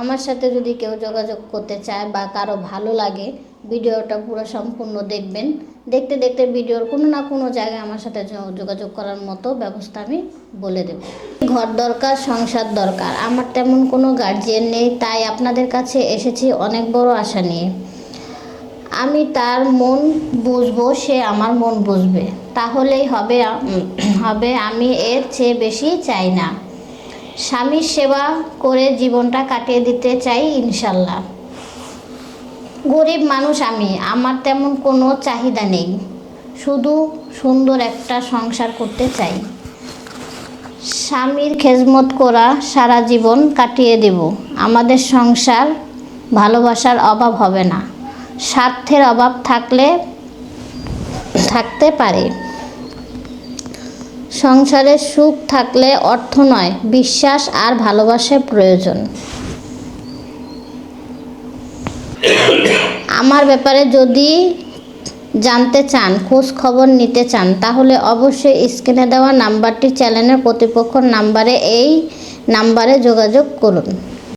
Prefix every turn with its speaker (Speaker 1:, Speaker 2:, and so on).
Speaker 1: আমার সাথে যদি কেউ যোগাযোগ করতে চায় বা কারও ভালো লাগে, ভিডিওটা পুরো সম্পূর্ণ দেখবেন। দেখতে দেখতে ভিডিওর কোনো না কোনো জায়গায় আমার সাথে যোগাযোগ করার মতো ব্যবস্থা আমি বলে দেব। ঘর দরকার, সংসার দরকার। আমার তেমন কোনো গার্জিয়ান নেই, তাই আপনাদের কাছে এসেছি অনেক বড় আশা নিয়ে। আমি তার মন বুঝব, সে আমার মন বুঝবে। তাহলেই হবে হবে, আমি এর চেয়ে বেশি চাই না। স্বামীর সেবা করে জীবনটা কাটিয়ে দিতে চাই, ইনশাল্লাহ। গরিব মানুষ আমি, আমার তেমন কোনো চাহিদা নেই। শুধু সুন্দর একটা সংসার করতে চাই। স্বামীর খেজমত করা সারা জীবন কাটিয়ে দেব। আমাদের সংসার ভালোবাসার অভাব হবে না। স্বার্থের অভাব থাকলে থাকতে পারে। সংসারে সুখ থাকলে অর্থ নয়, বিশ্বাস আর ভালোবাসার প্রয়োজন। আমার ব্যাপারে যদি জানতে চান, খোঁজ খবর নিতে চান, তাহলে অবশ্যই স্ক্রিনে দেওয়া নাম্বারটি, চ্যানেলের প্রতিপক্ষ নাম্বারে এই নাম্বারে যোগাযোগ করুন।